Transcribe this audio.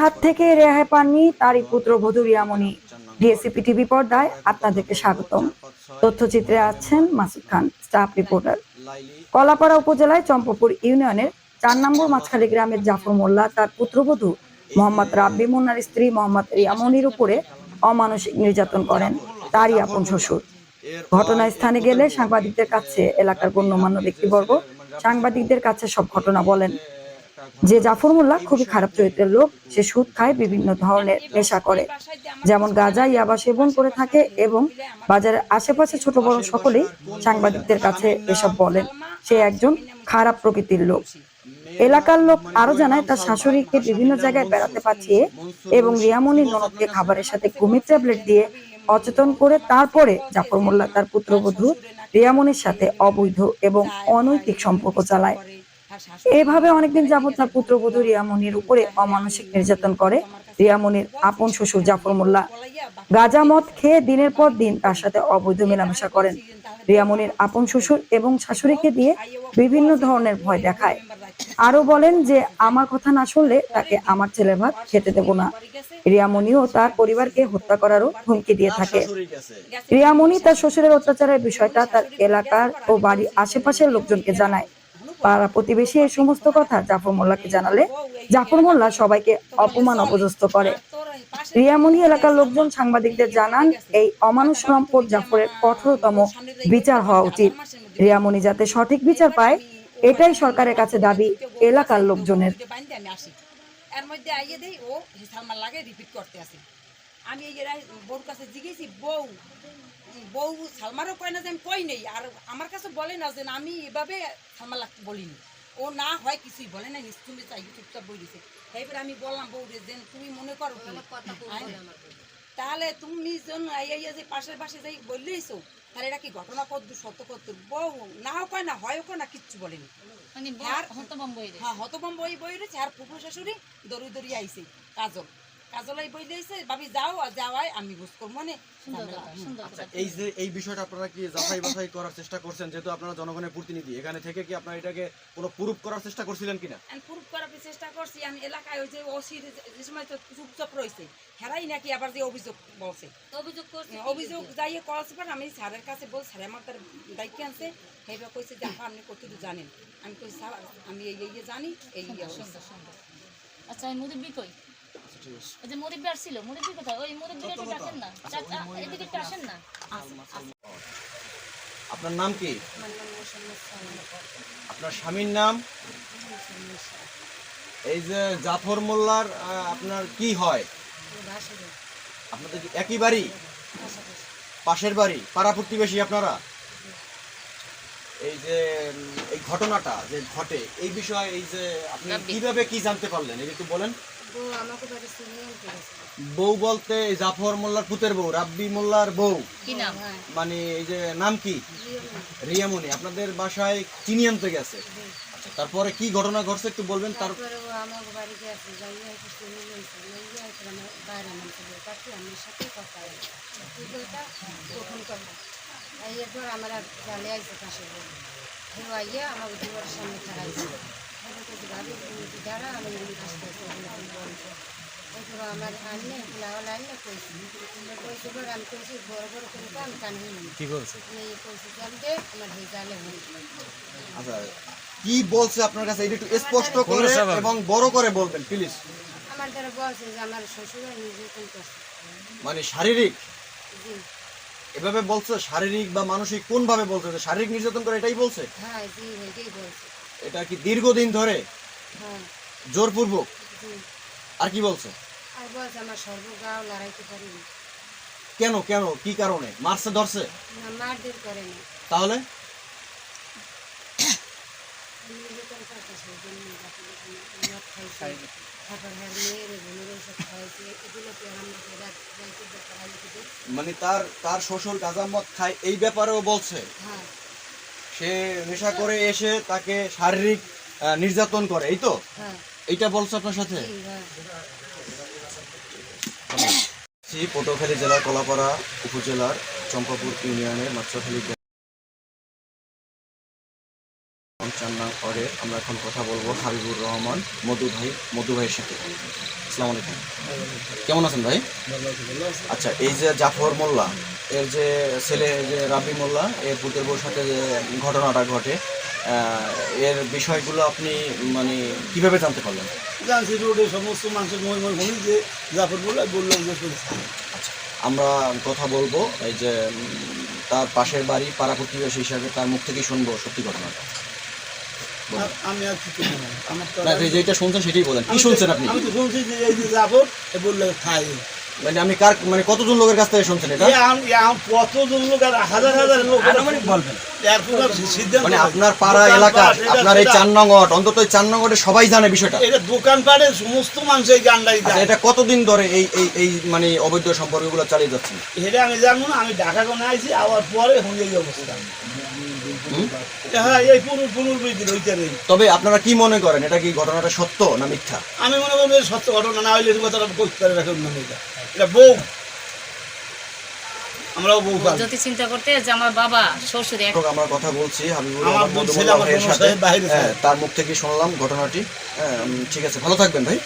হাত থেকে রেহাই পাননি তারই পুত্রবধূ রিয়ামণি ডিএসিপি টিভি পর্দায় আপনাদেরকে স্বাগতম। তথ্যচিত্রে আছেন মাসুদ খান, স্টাফ রিপোর্টার। কলাপাড়া উপজেলায় চম্পপুর ইউনিয়নের চার নম্বর মাছখালী গ্রামের জাফর মোল্লা, তার পুত্রবধূ মোহাম্মদ রাব্বি মুন্নার স্ত্রী মোহাম্মদ রিয়ামনির উপরে অমানসিক নির্যাতন করেন তারই আপন শ্বশুর। ঘটনাস্থানে গেলে সাংবাদিকদের কাছে এলাকার গণ্যমান্য ব্যক্তিবর্গ সাংবাদিকদের কাছে সব ঘটনা বলেন। যে জাফর মোল্লা খুবই খারাপ চরিত্রের লোক, সে সুদ খায় বিভিন্ন ধরনের নেশা করে। যেমন গাঁজা, ইয়াবা সেবন করে থাকে এবং বাজারের আশেপাশে ছোট বড় সকলেই সাংবাদিকদের কাছে এসব বলেন। সে একজন খারাপ প্রকৃতির লোক। এলাকার লোক আরও জানায়, তার শাশুড়িকে বিভিন্ন জায়গায় বেড়াতে পাঠিয়ে এবং রিয়ামনির ননদকে খাবারের সাথে ঘুমের ট্যাবলেট দিয়ে অচেতন করে তারপরে জাফর মোল্লা তার পুত্রবধূ রিয়ামনির সাথে অবৈধ এবং অনৈতিক সম্পর্ক চালায়। এভাবে অনেকদিন যাবত তার পুত্রবধূ রিয়ামনির উপরে অমানসিক নির্যাতন করে। রিয়ামনির আপন শ্বশুর জাফর মোল্লা গাঁজা মদ খেয়ে দিনের পর দিন তার সাথে অবৈধ মেলামেশা করেন। রিয়ামনির আপন শ্বশুর এবং শাশুড়িকে দিয়ে বিভিন্ন ধরনের ভয় দেখায়। আরও বলেন যে, আমার কথা না শুনলে তাকে আমার ছেলের ভাত খেতে দেব না। রিয়ামনিও তার পরিবারকে হত্যা করারও হুমকি দিয়ে থাকে। রিয়ামণি তার শ্বশুরের অত্যাচারের বিষয়টা তার এলাকার ও বাড়ির আশেপাশের লোকজনকে জানায়। পাড়া প্রতিবেশী এই সমস্ত কথা জাফর মোল্লাকে জানালে জাফর মোল্লা সবাইকে অপমান অপদস্থ করে। রিয়ামণি এলাকার লোকজন সাংবাদিকদের জানান, এই অমানুষ সম্পদ জাফরের কঠোরতম বিচার হওয়া উচিত। রিয়ামণি যাতে সঠিক বিচার পায়, এটাই সরকারের কাছে দাবি এলাকার লোকজনের। এর মধ্যে আইয়ে দেই, ও সালমান লাগে রিপিট করতে আসি। আমি এই এরা বউর কাছে জিগেছি বউ বউ সালমারও কয় না যে আমি কই নেই আর আমার কাছে বলে না যে আমি এভাবে সালমান লাগ বলিনি। ও না হয় কিছুই বলে না নিশ্চুমে চাই চুপচাপ বই দিছে। এইবার আমি বললাম বউ রে যে তুমি মনে করো তাহলে তুমি জন আইয়া যে পাশের পাশে যাই বললেইছো তাহলে এটা কি ঘটনা কদ্দু সত্য কদ্দু বউ নাও কয় না হয় কয় না কিচ্ছু বলেনি। মানে হ্যাঁ হতবম বই বই রয়েছে আর ফুফু শাশুড়ি দড়ি দড়ি আইছে কাজল। কাজলাই বই দিয়েছে ভাবি যাও আর যাওয়াই আমি বুঝ করব। মানে আচ্ছা এই যে এই বিষয়টা আপনারা কি যাচাই বাছাই করার চেষ্টা করছেন? যেহেতু আপনারা জনগণের প্রতিনিধি এখানে থেকে কি আপনারা এটাকে কোনো প্রুফ করার চেষ্টা করছিলেন কিনা? আমি প্রুফ করার চেষ্টা করছি। আমি এলাকায় ওই যে ওসির যে সময় চুপচাপ রয়েছে হেরাই নাকি আবার যে অভিযোগ বলছে। অভিযোগ করছে অভিযোগ যাইয়ে করার পর আমি স্যারের কাছে বল স্যার আমার তার দায়িত্ব আনছে সেইভাবে কইছে যে আপা আপনি কতটুকু জানেন? আমি কই স্যার আমি এই জানি এই এই অবস্থা।" সুন্দর সুন্দর। আচ্ছা ওই মুরব্বি আচ্ছা আছে ওই যে মুরব্বি আসছিল মুরব্বি কোথায়? ওই মুরব্বিটা একটু ডাকেন না। এদিকে একটু আসেন না। আপনার নাম কি? আপনার স্বামীর নাম? এই যে জাফর মোল্লার আহ, আপনার কি হয়? আপনাদের একই বাড়ি? পাশের বাড়ি? পাড়া প্রতিবেশী আপনারা? এই যে এই ঘটনাটা যে ঘটে এই বিষয়ে এই যে আপনি কীভাবে কি জানতে পারলেন? এই একটু বলেন। বউ বলতে জাফর মোল্লার পুতের বউ রাব্বি মোল্লার বউ। মানে এই যে নাম কি? রিয়ামণি। আপনাদের বাসায় চিনি আনতে গেছে? আচ্ছা তারপরে কি ঘটনা ঘটছে একটু বলবেন? তার তারপরে আমার জালে পাশে আইয়া সামনে আমি আসতে আচ্ছা কি বলছে আপনার কাছে? এটা একটু স্পষ্ট করে এবং বড় করে বলবেন প্লিজ আমার দ্বারা বলছে যে আমার শ্বশুর নির্যাতন করছে মানে শারীরিক? এভাবে বলছে শারীরিক বা মানসিক কোন ভাবে বলছে শারীরিক নির্যাতন করে এটাই বলছে? হ্যাঁ জি এটাই বলছে। এটা কি দীর্ঘদিন ধরে? হ্যাঁ। জোরপূর্বক? আর কি বলছে? আর বলছে আমার সর্বগাও লড়াইতে পারিনি। কেন কেন? কি কারণে? মারছে ধরছে? না মারধর করে না। তাহলে? মানে তার তার শ্বশুর গাঁজা মদ খায় এই ব্যাপারেও বলছে? হ্যাঁ। সে নেশা করে এসে তাকে শারীরিক নির্যাতন করে এই তো? হ্যাঁ। এইটা বলছো আপনার সাথে? হ্যাঁ। পটুয়াখালী জেলার কলাপাড়া উপজেলার চম্পাপুর ইউনিয়নের মাত্রাখালী পরিবারে আমরা এখন কথা বলব হাবিবুর রহমান মধু ভাই মধু ভাইয়ের সাথে। আসসালামু আলাইকুম। কেমন আছেন ভাই? আচ্ছা এই যে জাফর মোল্লা এর যে ছেলে যে রাবি মোল্লা এর পুতের বউর সাথে যে ঘটনাটা ঘটে এর বিষয়গুলো আপনি মানে কীভাবে জানতে পারলেন? জানছি রোডে সমস্ত মানুষের মই শুনি যে জাফর বলে বললাম যে আচ্ছা আমরা কথা বলব এই যে তার পাশের বাড়ি পাড়া প্রতিবেশী হিসাবে তার মুখ থেকে শুনব সত্যি ঘটনাটা। আমি আর কি করব আমার তো যেটা শুনছেন সেটাই বলেন। কি শুনছেন আপনি? আমি তো শুনছি যে এই যে জাফর বললে খাই। মানে আমি কার মানে কতজন লোকের কাছ থেকে শুনছেন এটা? কতজন লোক আর হাজার হাজার লোক বলবেন। এর কোনো সিদ্ধান্ত মানে আপনার পাড়া এটা আপনার এই নং অন্তত এই চার নং সবাই জানে বিষয়টা। এটা দোকানপাটে সমস্ত মানুষ এই গানটাই আচ্ছা এটা কতদিন ধরে এই এই এই মানে অবৈধ সম্পর্কগুলো চালিয়ে যাচ্ছে এটা আমি জানব না আমি ঢাকা কোনে আইছি আবার পরে এখন এই অবস্থা। হ্যাঁ তবে আপনারা কি মনে করেন এটা কি ঘটনাটা সত্য না মিথ্যা? আমি মনে এই সত্য ঘটনা না হইলে এই কথাটা করতে পারে রাখুন না এটা। এটা বউ। আমরাও বউ যদি চিন্তা করতে যে আমার বাবা শ্বশুর এক আমরা কথা বলছি আমার আমার সাথে। বাইরে হ্যাঁ, তার মুখ থেকে শুনলাম ঘটনাটি। হ্যাঁ, ঠিক আছে ভালো থাকবেন ভাই।